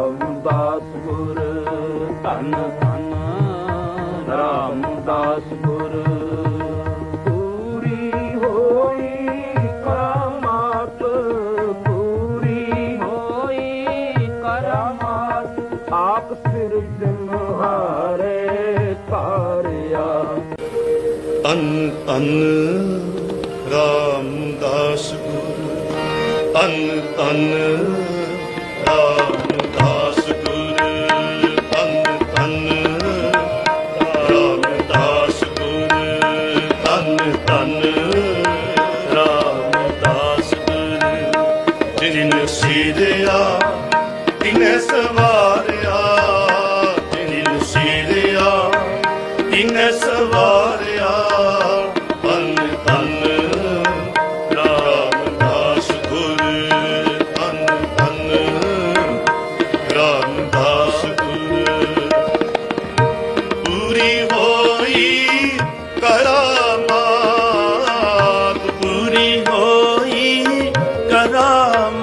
ਰਾਮਦਾਸ ਗੁਰ ਧੰਨ ਧੰਨ ਰਾਮਦਾਸ ਪੂਰੀ ਹੋਈ ਕਰਮਾਤ, ਪੂਰੀ ਹੋਈ ਕਰਮਾਤ, ਆਪ ਸਿਰ ਹਾਰੇ ਤਾਰਿਆ ਤਨ ਤਨ ਰਾਮਦਾਸ ਤਨ ਤਨ ਰਾਮ ਧੰਨ ਧੰਨ ਰਾਮਦਾਸ ਗੁਰੂ ਜਿਨ ਸੀਰਿਆ ਤਿਨੇ ਸਵਾਰਿਆ, ਜਿਨ ਸੀਰਿਆ ਤਿਨੇ ਸਵਾਰਿਆ, ਧੰਨ ਧੰਨ ਰਾਮਦਾਸ ਗੁਰੂ, ਧੰਨ ਧੰਨ ਰਾਮਦਾਸ ਗੁਰ। ਪੂਰੀ ਹੋਈ ਕਰਾਮਾਤ राम